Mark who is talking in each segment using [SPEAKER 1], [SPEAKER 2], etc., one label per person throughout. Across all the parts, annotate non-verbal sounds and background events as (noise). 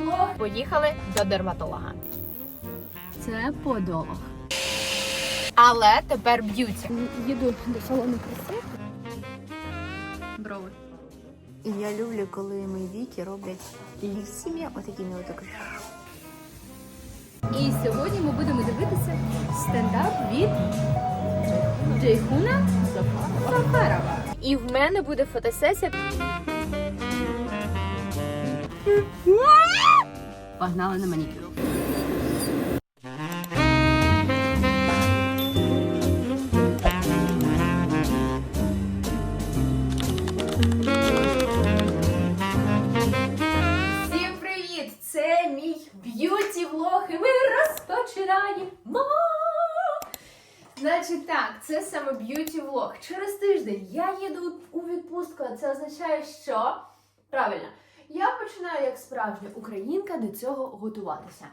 [SPEAKER 1] влог. Поїхали до дерматолога.
[SPEAKER 2] Це подолог.
[SPEAKER 1] Але тепер б'ються.
[SPEAKER 2] Їду до салону краси. Брови.
[SPEAKER 3] І я люблю, коли мої віки роблять лісім'я отакими отак.
[SPEAKER 2] І сьогодні ми будемо дивитися стендап від Джейхуна Зафарова.
[SPEAKER 1] І в мене буде фотосесія.
[SPEAKER 2] Погнали на манікюр.
[SPEAKER 1] Всім привіт! Це мій б'юті влог, і ми розпочинаємо. Значить так, це саме б'юті влог. Через тиждень я їду у відпустку, а це означає, що правильно, я починаю як справжня українка до цього готуватися.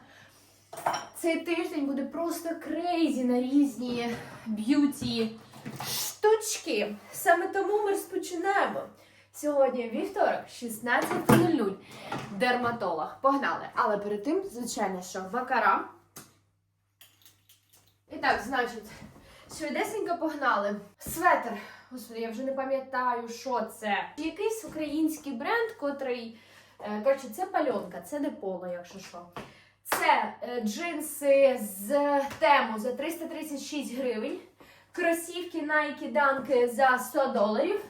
[SPEAKER 1] Цей тиждень буде просто крейзі на різні б'юті штучки. Саме тому ми розпочинаємо. Сьогодні вівторок, 16.00. Дерматолог. Погнали. Але перед тим, звичайно, що вакара. І так, значить, швидесенько погнали. Светр. Господи, я вже не пам'ятаю, що це. Якийсь український бренд, котрий. Е, Коротше, це пальонка, це не поло, якщо що. Це е, джинси з тему за 336 гривень. Кросівки Nike Dunk за 100 доларів.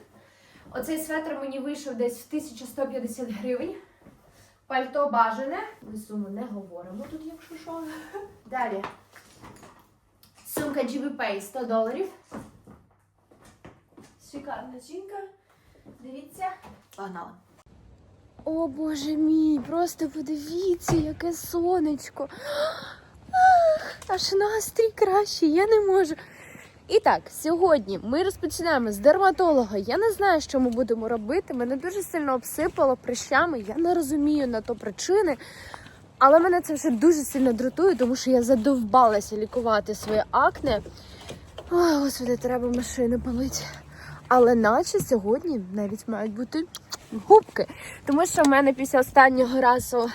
[SPEAKER 1] Оцей светр мені вийшов десь в 1150 гривень. Пальто бажане. Ми суму не говоримо тут, якщо що. Далі. Сумка GBP 100 доларів. Шикарна жінка. Дивіться. Погнали.
[SPEAKER 2] О боже мій, просто подивіться, яке сонечко. Аж настрій кращий, я не можу. І так, сьогодні ми розпочинаємо з дерматолога. Я не знаю, що ми будемо робити. Мене дуже сильно обсипало прищами. Я не розумію на то причини. Але мене це вже дуже сильно дратує, тому що я задовбалася лікувати своє акне. Ой, господи, треба машини палити. Але наче сьогодні навіть мають бути губки. Тому що в мене після останнього разу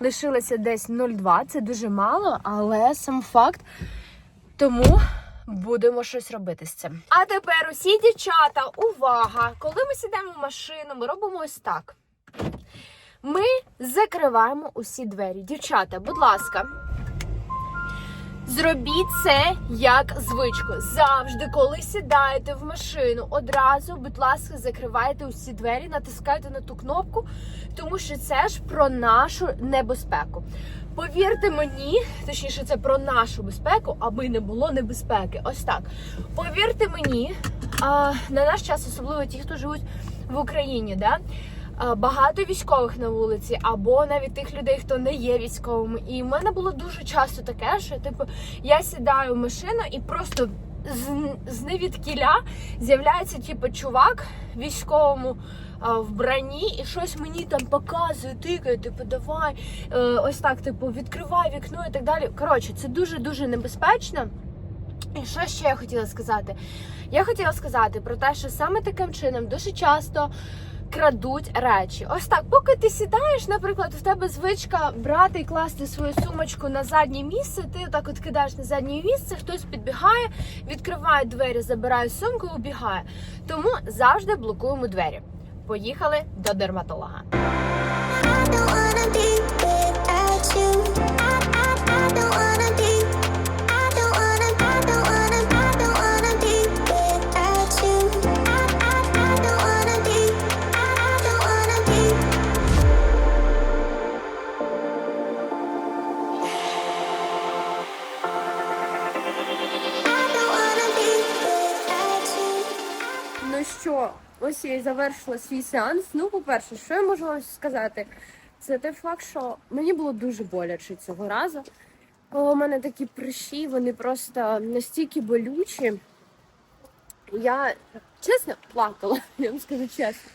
[SPEAKER 2] лишилося десь 0,2. Це дуже мало, але сам факт. Тому будемо щось робити з цим. А тепер усі дівчата, увага! Коли ми сідаємо в машину, ми робимо ось так. Ми закриваємо усі двері. Дівчата, будь ласка. Зробіть це як звичку. Завжди, коли сідаєте в машину, одразу, будь ласка, закривайте усі двері, натискайте на ту кнопку, тому що це ж про нашу небезпеку. Повірте мені, точніше, це про нашу безпеку, аби не було небезпеки. Ось так. Повірте мені, на наш час, особливо ті, хто живуть в Україні, да? А, багато військових на вулиці, або навіть тих людей, хто не є військовими. І в мене було дуже часто таке, що типу я сідаю в машину і просто з, з невідкіля з'являється типу чувак військовому а, вбранні і щось мені там показує, тикає, типу, давай, е, ось так, типу, відкривай вікно і так далі. Коротше, це дуже дуже небезпечно. І що ще я хотіла сказати? Я хотіла сказати про те, що саме таким чином дуже часто крадуть речі. Ось так, поки ти сідаєш, наприклад, в тебе звичка брати і класти свою сумочку на заднє місце. Ти отак от кидаєш на заднє місце, хтось підбігає, відкриває двері, забирає сумку убігає. Тому завжди блокуємо двері. Поїхали до дерматолога. Ось я і завершила свій сеанс. Ну, по-перше, що я можу вам сказати? Це той факт, що мені було дуже боляче цього разу. О, у мене такі прищі, вони просто настільки болючі. Я чесно плакала, (laughs) я вам скажу чесно.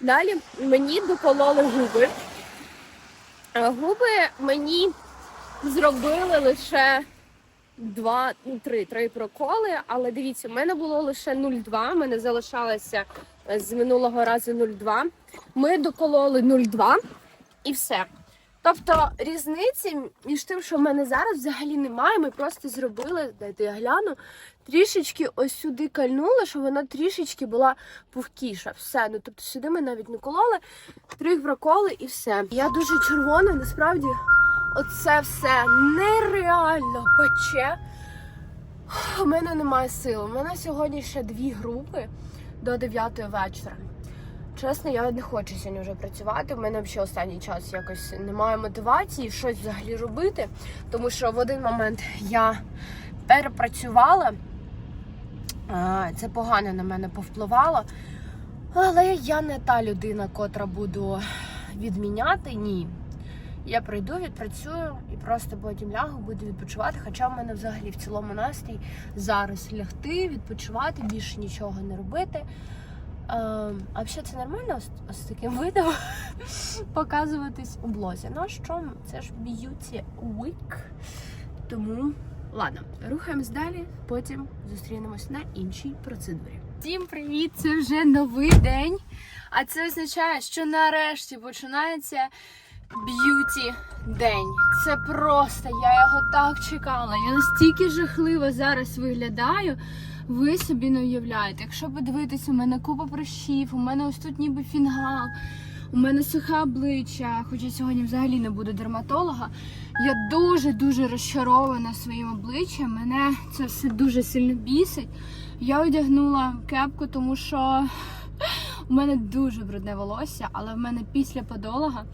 [SPEAKER 2] Далі мені докололи губи. Губи мені зробили лише два, ну, три, три проколи, але дивіться, в мене було лише 0,2, в мене залишалося з минулого разу 0,2. Ми докололи 0,2 і все. Тобто різниці між тим, що в мене зараз взагалі немає. Ми просто зробили, дайте я гляну, трішечки ось сюди кальнули, щоб вона трішечки була пухкіша. Все. Ну тобто сюди ми навіть не кололи, трих проколи і все. Я дуже червона, насправді, оце все нереально пече. У мене немає сил. У мене сьогодні ще дві групи до 9 вечора. Чесно, я не хочу сьогодні вже працювати. У мене взагалі останній час якось немає мотивації щось взагалі робити, тому що в один момент я перепрацювала. Це погано на мене повпливало. Але я не та людина, котра буду відміняти. Ні. Я прийду, відпрацюю і просто потім лягу, буду відпочивати. Хоча в мене взагалі в цілому настрій зараз лягти, відпочивати, більше нічого не робити. Е, а взагалі це нормально з, таким видом (laughs) показуватись у блозі. Ну що, це ж beauty week. Тому ладно, рухаємось далі, потім зустрінемось на іншій процедурі. Всім привіт! Це вже новий день. А це означає, що нарешті починається б'юті день. Це просто я його так чекала. Я настільки жахливо зараз виглядаю. Ви собі не уявляєте. Якщо подивитись, у мене купа прищів, у мене ось тут ніби фінгал, у мене сухе обличчя, хоча сьогодні взагалі не буде дерматолога. Я дуже-дуже розчарована своїм обличчям. Мене це все дуже сильно бісить. Я одягнула кепку, тому що у мене дуже брудне волосся, але в мене після подолога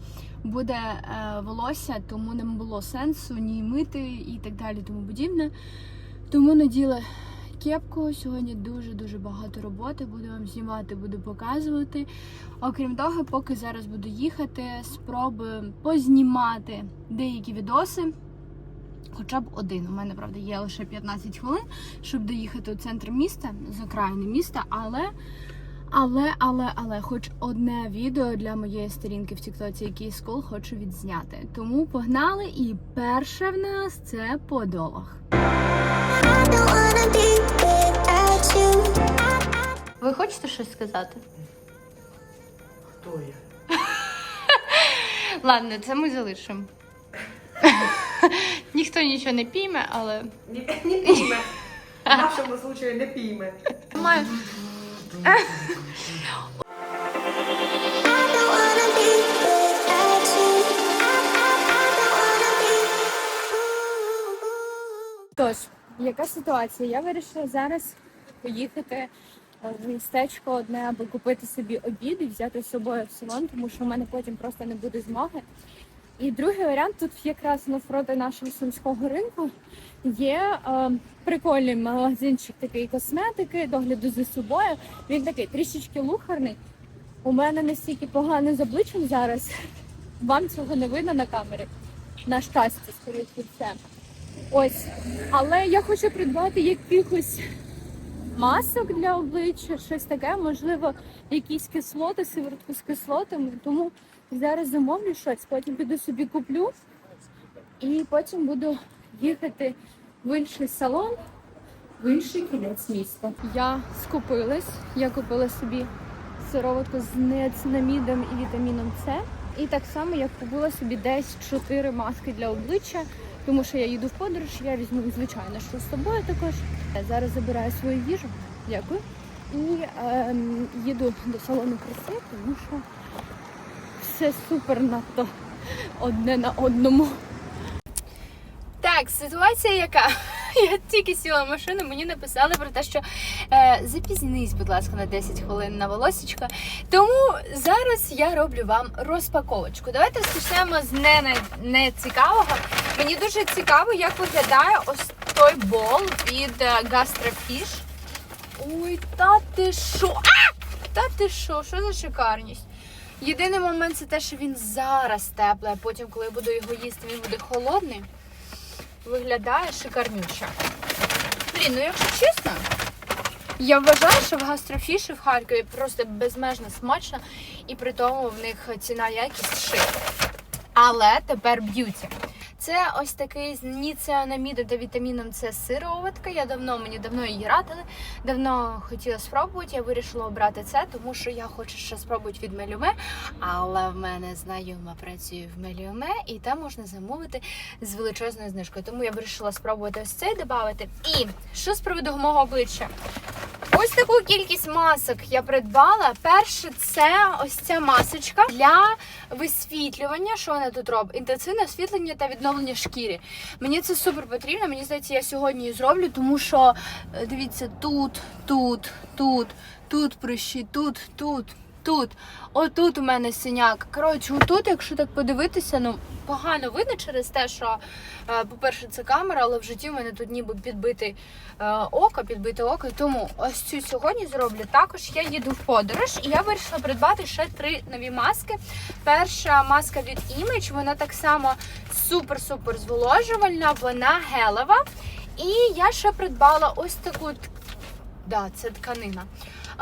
[SPEAKER 2] буде е, волосся, тому не було сенсу ні мити і так далі, тому подібне. Тому наділа кепку. Сьогодні дуже-дуже багато роботи. Буду вам знімати, буду показувати. Окрім того, поки зараз буду їхати, спробую познімати деякі відоси. Хоча б один. У мене, правда, є лише 15 хвилин, щоб доїхати у центр міста, з окраїни міста, але. Але, але, але, хоч одне відео для моєї сторінки в Тіктоці, який скул, хочу відзняти. Тому погнали. І перше в нас це
[SPEAKER 4] you.
[SPEAKER 3] Ви хочете щось сказати?
[SPEAKER 5] Хто я? (laughs)
[SPEAKER 3] Ладно, це ми залишимо. (laughs) Ніхто нічого не пійме, але.
[SPEAKER 5] Не, не пійме. В нашому случаю не пійме.
[SPEAKER 3] Маю.
[SPEAKER 2] Тож, яка ситуація? Я вирішила зараз поїхати е, в містечко одне, аби купити собі обід і взяти з собою в салон, тому що в мене потім просто не буде змоги. І другий варіант тут якраз навпроти нашого сумського ринку є е, прикольний магазинчик такий косметики, догляду за собою. Він такий трішечки лухарний. У мене настільки погано з обличчям зараз. (laughs) Вам цього не видно на камері. На щастя, скоріше все. Ось. Але я хочу придбати якихось масок для обличчя, щось таке, можливо, якісь кислоти, сиворотку з кислотами. Тому зараз замовлю щось, потім піду собі куплю і потім буду їхати в інший салон, в інший кінець міста. Я скупилась, я купила собі сироватку з неоцинамідом і вітаміном С. І так само я купила собі десь 4 маски для обличчя, тому що я їду в подорож, я візьму, звичайно, що з собою також. Я зараз забираю свою їжу, дякую. І ем, їду до салону краси, тому що все супер надто одне на одному. Так, ситуація яка? (laughs) Я тільки сіла в машину, мені написали про те, що е, запізнись, будь ласка, на 10 хвилин на волосечко. Тому зараз я роблю вам розпаковочку. Давайте розпочнемо з не, не, цікавого. Мені дуже цікаво, як виглядає ось той бол від е, Gastrofish. Ой, та ти що? А! Та ти що? Що за шикарність? Єдиний момент це те, що він зараз теплий, а потім, коли я буду його їсти, він буде холодний. Виглядає шикарнюче. Блін, ну якщо чесно, я вважаю, що в гастрофіші в Харкові просто безмежно смачно, і при тому в них ціна якість шик. Але тепер б'юті. Це ось такий з ніціанамідом та вітаміном С сироватка. Я давно мені давно її радили, давно хотіла спробувати. Я вирішила обрати це, тому що я хочу ще спробувати від Мелюме. Але в мене знайома працює в Мелюме, і там можна замовити з величезною знижкою. Тому я вирішила спробувати ось цей додати. І що з приводу мого обличчя? Ось таку кількість масок я придбала. Перше, це ось ця масочка для висвітлювання. Що вона тут робить? Інтенсивне освітлення та відновлення шкіри. Мені це супер потрібно. Мені здається, я сьогодні і зроблю, тому що е, дивіться, тут, тут, тут, тут прищі, тут, тут. Тут, отут у мене синяк. Коротше, отут, якщо так подивитися, ну погано видно через те, що, е, по-перше, це камера, але в житті у мене тут ніби підбитий е, око, підбите око. Тому ось цю сьогодні зроблю. Також я їду в подорож і я вирішила придбати ще три нові маски. Перша маска від Image, вона так само супер-супер зволожувальна, вона гелева. І я ще придбала ось таку да, це тканина.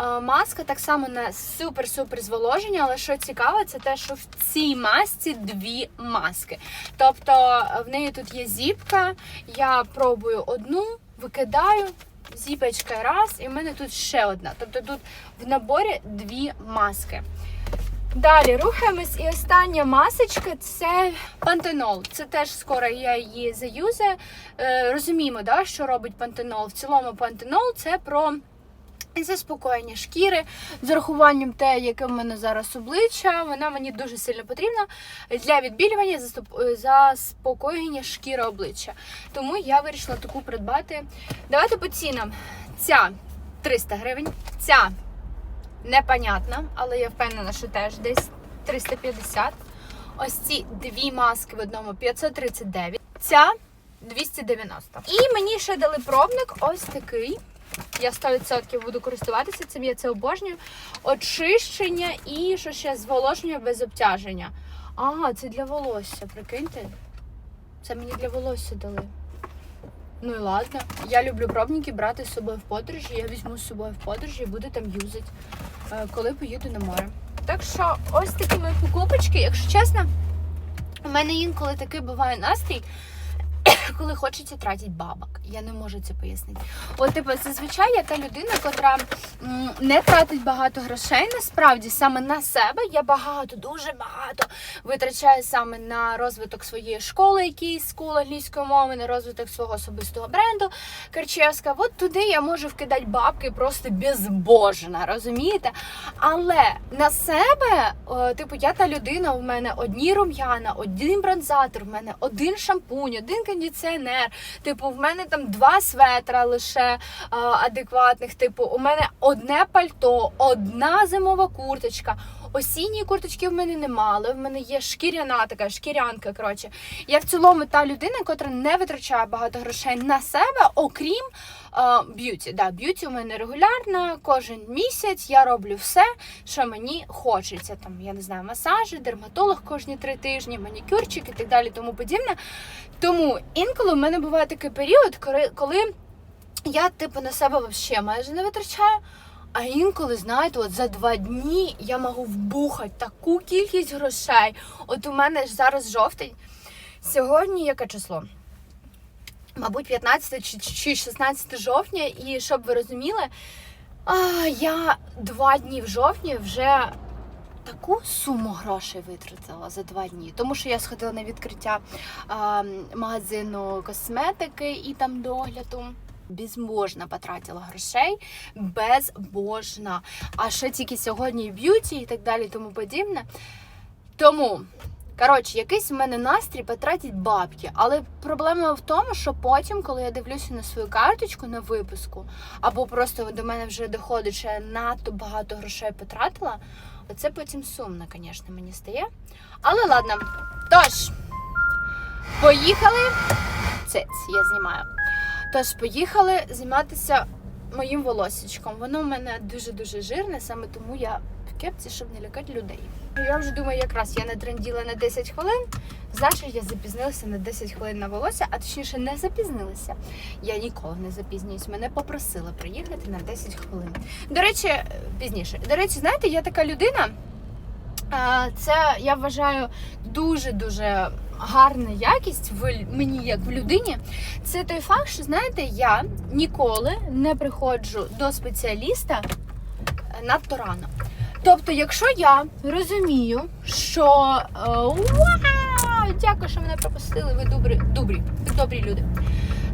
[SPEAKER 2] Е, Маска так само на супер-супер зволоження, але що цікаво, це те, що в цій масці дві маски. Тобто е, в неї тут є зіпка, я пробую одну, викидаю, зіпочка раз, і в мене тут ще одна. Тобто тут в наборі дві маски. Далі рухаємось, і остання масочка це пантенол. Це теж скоро я її заюзаю. Е, розуміємо, да, що робить пантенол. В цілому пантенол це про заспокоєння шкіри з урахуванням те, яке в мене зараз обличчя. Вона мені дуже сильно потрібна для відбілювання заспокоєння шкіри обличчя. Тому я вирішила таку придбати. Давайте по цінам. Ця 300 гривень, ця непонятна, але я впевнена, що теж десь 350. Ось ці дві маски в одному 539. Ця 290. І мені ще дали пробник ось такий. Я 100% буду користуватися цим, я це обожнюю. Очищення і що ще зволоження без обтяження. А, це для волосся, прикиньте. Це мені для волосся дали. Ну і ладно. Я люблю пробники брати з собою в подорожі. Я візьму з собою в подорожі і буду там юзати, е, коли поїду на море. Так що ось такі мої покупочки. Якщо чесно, у мене інколи такий буває настрій, (coughs) коли хочеться тратити бабок. Я не можу це пояснити. От, типу, зазвичай я та людина, котра м, не тратить багато грошей, насправді саме на себе. Я багато, дуже багато витрачаю саме на розвиток своєї школи, якийсь скул англійської мови, на розвиток свого особистого бренду Керчевська. От туди я можу вкидати бабки просто безбожно, розумієте? Але на себе, о, типу, я та людина, у мене одні рум'яна, один бронзатор, в мене один шампунь, один кондиціонер. Типу, в мене там два светра лише а, адекватних. Типу, у мене одне пальто, одна зимова курточка. Осінньої курточки в мене нема, в мене є шкіряна така, шкірянка. Коротше, я в цілому та людина, котра не витрачає багато грошей на себе, окрім б'юті. Да, б'юті у мене регулярно, кожен місяць я роблю все, що мені хочеться. Там я не знаю, масажі, дерматолог кожні три тижні, манікюрчик і так далі, тому подібне. Тому інколи в мене буває такий період, коли я типу на себе взагалі майже не витрачаю. А інколи, знаєте, от за два дні я можу вбухати таку кількість грошей. От у мене ж зараз жовтень. Сьогодні яке число? Мабуть, 15 чи, чи 16 жовтня, і щоб ви розуміли, я два дні в жовтні вже таку суму грошей витратила за два дні. Тому що я сходила на відкриття а, магазину косметики і там догляду. Безбожно потратила грошей, безбожно. А ще тільки сьогодні б'юті і так далі, тому подібне. Тому, коротше, якийсь у мене настрій потратить бабки. Але проблема в тому, що потім, коли я дивлюся на свою карточку на випуску, або просто до мене вже доходить, що я надто багато грошей потратила, оце потім сумно, звісно, мені стає. Але ладно. Тож, поїхали. Це я знімаю. Тож, поїхали займатися моїм волосічком. Воно в мене дуже-дуже жирне, саме тому я в кепці, щоб не лякати людей. Я вже думаю, якраз я не тренділа на 10 хвилин, значить я запізнилася на 10 хвилин на волосся, а точніше не запізнилася. Я ніколи не запізнююсь. Мене попросили приїхати на 10 хвилин. До речі, е, пізніше. До речі, знаєте, я така людина. Це я вважаю дуже-дуже
[SPEAKER 6] гарна якість в мені, як в людині, це той факт, що знаєте, я ніколи не приходжу до спеціаліста е, надто рано. Тобто, якщо я розумію, що е, вау, дякую, що мене пропустили, ви добрі, добрі, ви добрі люди.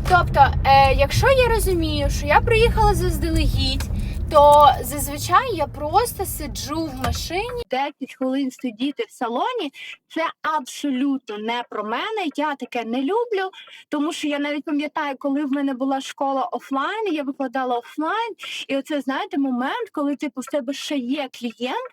[SPEAKER 6] Тобто, е, якщо я розумію, що я приїхала заздалегідь, то зазвичай я просто сиджу в машині.
[SPEAKER 2] 10 хвилин сидіти в салоні це абсолютно не про мене. Я таке не люблю, тому що я навіть пам'ятаю, коли в мене була школа офлайн, я викладала офлайн, і оце знаєте момент, коли типу в тебе ще є клієнт.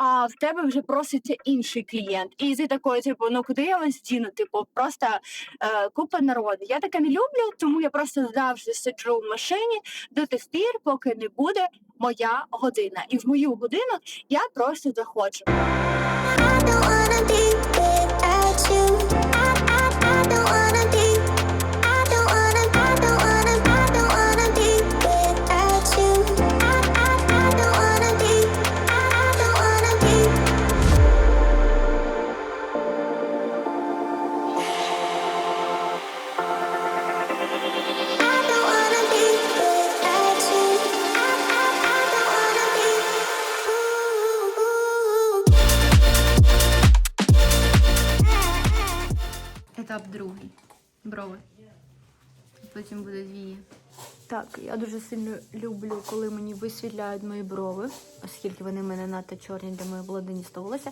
[SPEAKER 2] А в тебе вже проситься інший клієнт, і ти такий, типу, ну куди я вас діну? Типу, просто е, купа народу. Я таке не люблю, тому я просто завжди сиджу в машині до тих пір, поки не буде моя година. І в мою годину я просто заходжу.
[SPEAKER 3] I don't wanna be without you. I, I, I don't wanna
[SPEAKER 2] Етап другий. Брови. Потім буде дві. Так, я дуже сильно люблю, коли мені висвітляють мої брови, оскільки вони в мене надто чорні для моєї блондиністого волосся.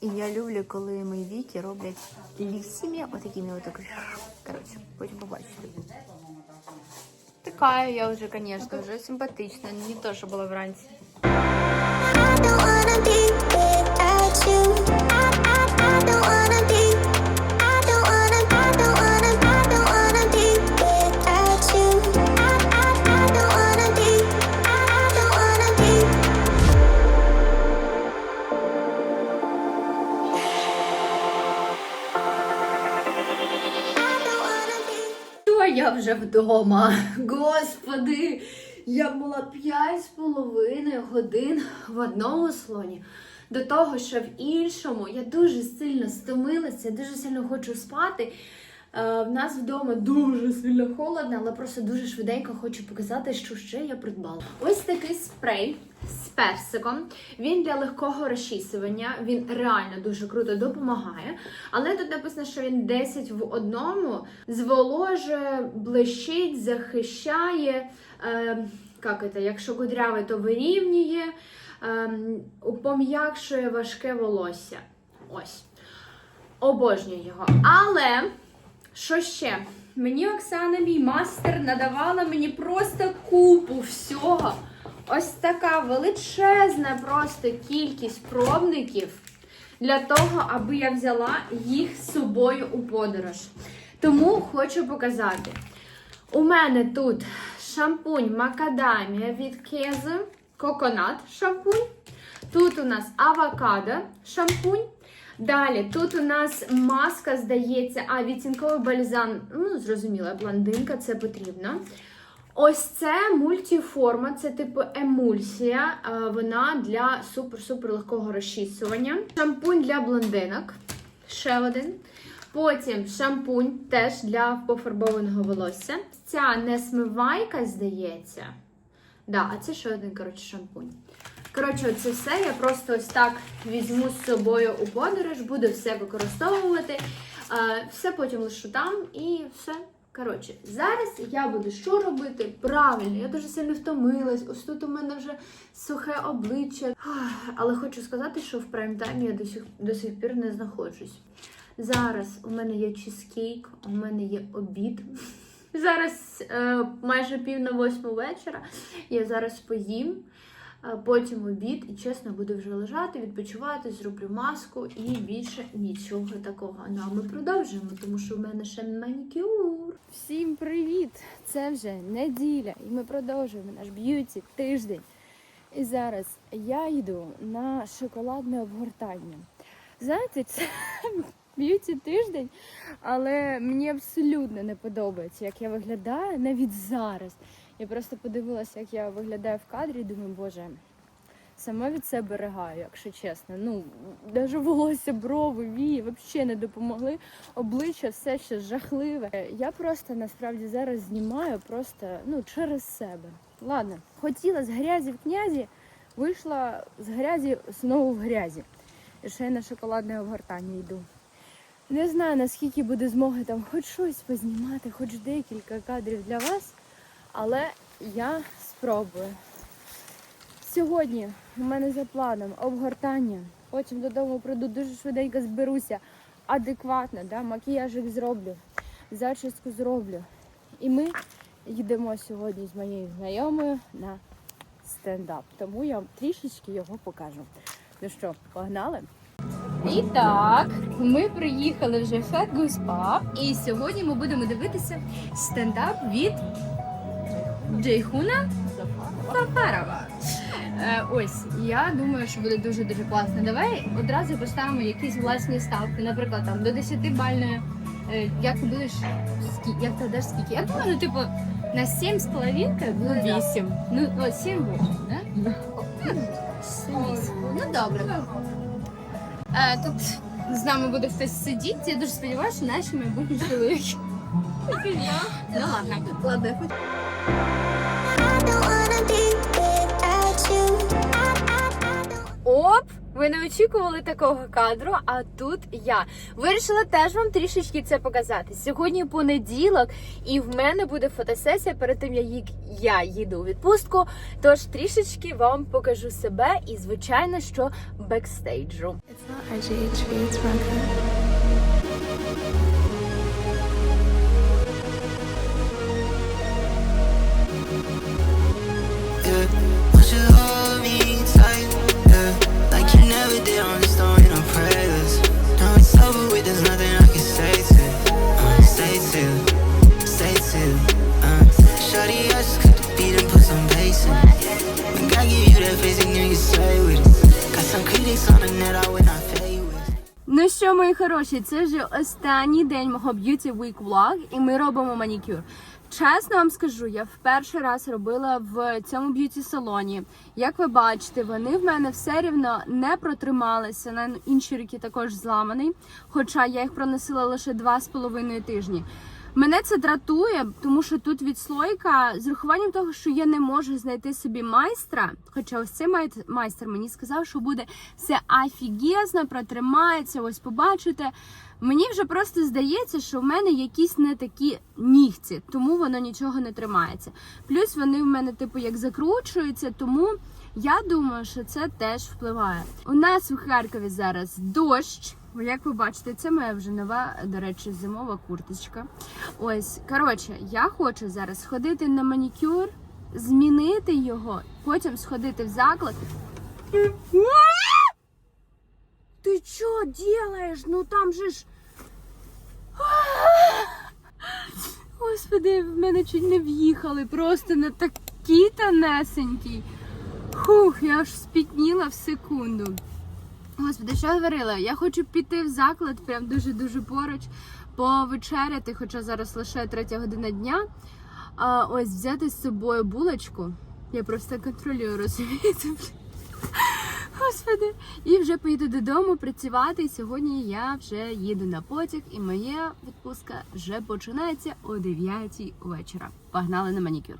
[SPEAKER 2] І я люблю, коли мої віки роблять лісімі, отакими отак. Коротше, потім побачите. Така я вже, звісно, вже симпатична, не то, що була вранці. Я вже вдома? Господи, я була п'ять з половиною годин в одному слоні. До того, що в іншому я дуже сильно стомилася, дуже сильно хочу спати. Е, В нас вдома дуже сильно холодно, але просто дуже швиденько хочу показати, що ще я придбала. Ось такий спрей з персиком. Він для легкого розчісування. Він реально дуже круто допомагає. Але тут написано, що він 10 в одному зволожує, блищить, захищає. Е, як це, якщо кудряве, то вирівнює, е, пом'якшує важке волосся. Ось. Обожнюю його. Але що ще? Мені Оксана, мій мастер, надавала мені просто купу всього. Ось така величезна просто кількість пробників для того, аби я взяла їх з собою у подорож. Тому хочу показати. У мене тут шампунь Макадамія від Кези, коконат шампунь. Тут у нас авокадо шампунь. Далі тут у нас маска, здається, а відтінковий бальзам, ну, зрозуміло, блондинка, це потрібно. Ось це мультиформа, це типу емульсія. е, Вона для супер-супер легкого розчісування. Шампунь для блондинок. Ще один. Потім шампунь теж для пофарбованого волосся. Ця не смивайка, здається. Да, а це ще один, коротше, шампунь. Коротше, це все я просто ось так візьму з собою у подорож, буду все використовувати. Все потім лишу там і все. Коротше, зараз я буду що робити? Правильно, я дуже сильно втомилась. Ось тут у мене вже сухе обличчя. Але хочу сказати, що в прайм-таймі я до сих, до сих пір не знаходжусь. Зараз у мене є чизкейк, у мене є обід. Зараз е, майже пів на восьму вечора. Я зараз поїм, потім обід і чесно буду вже лежати, відпочивати, зроблю маску і більше нічого такого. Ну а ми продовжуємо, тому що в мене ще манікюр.
[SPEAKER 6] Всім привіт! Це вже неділя, і ми продовжуємо наш б'юті тиждень. І зараз я йду на шоколадне обгортання. Знаєте, це (laughs) б'юті тиждень, але мені абсолютно не подобається, як я виглядаю навіть зараз. Я просто подивилася, як я виглядаю в кадрі, і думаю, боже,
[SPEAKER 2] сама від себе ригаю, якщо чесно. Ну, навіть волосся, брови, вії взагалі не допомогли. Обличчя все ще жахливе. Я просто насправді зараз знімаю просто ну, через себе. Ладно, хотіла з грязі в князі, вийшла з грязі знову в грязі. І ще й на шоколадне обгортання йду. Не знаю, наскільки буде змоги там хоч щось познімати, хоч декілька кадрів для вас, але я спробую. Сьогодні у мене за планом обгортання. Потім додому прийду, дуже швиденько зберуся, адекватно, да, макіяжик зроблю, зачіску зроблю. І ми йдемо сьогодні з моєю знайомою на стендап. Тому я вам трішечки його покажу. Ну що, погнали? І так, ми приїхали вже в Fat Goose і сьогодні ми будемо дивитися стендап від Джейхуна Фафарова. Е, ось, я думаю, що буде дуже дуже класно. Давай одразу поставимо якісь власні ставки, наприклад, там до 10 бальної. Е, як ти будеш скі- як ти даш скільки? Я думаю, ну, типу, на 7 з половинкою було 8. Ну, о, 7 8, да? Ну, 7-8. Ну добре. Е, тут з нами буде хтось сидіти. Я дуже сподіваюся, що наші майбутні чоловіки. Ну ладно. Ладно, я
[SPEAKER 4] I
[SPEAKER 2] Оп! Ви не очікували такого кадру, а тут я вирішила теж вам трішечки це показати. Сьогодні понеділок, і в мене буде фотосесія перед тим, як я їду у відпустку. Тож трішечки вам покажу себе і, звичайно, що бекстейджу.
[SPEAKER 7] It's not
[SPEAKER 2] Ну що, мої хороші, це вже останній день мого Beauty Week Vlog, і ми робимо манікюр. Чесно вам скажу, я в перший раз робила в цьому б'юті салоні. Як ви бачите, вони в мене все рівно не протрималися. На інші руки також зламаний. Хоча я їх проносила лише два з половиною тижні. Мене це дратує, тому що тут відслойка з урахуванням того, що я не можу знайти собі майстра. Хоча ось цей май- майстер мені сказав, що буде все офігезно, протримається. Ось побачите. Мені вже просто здається, що в мене якісь не такі нігці, тому воно нічого не тримається. Плюс вони в мене, типу, як закручуються, тому я думаю, що це теж впливає. У нас в Харкові зараз дощ. Як ви бачите, це моя вже нова, до речі, зимова курточка. Ось, коротше, я хочу зараз сходити на манікюр, змінити його, потім сходити в заклад. Ти що делаєш? Ну там же ж. Господи, в мене чуть не в'їхали, просто на такий тонесенький. Хух, я аж спітніла в секунду. Господи, що говорила? Я хочу піти в заклад, прям дуже-дуже поруч, повечеряти, хоча зараз лише третя година дня. А, ось взяти з собою булочку. Я просто контролюю, розумієте? Господи, і вже поїду додому працювати. І сьогодні я вже їду на потяг, і моя відпустка вже починається о 9 вечора. Погнали на манікюр.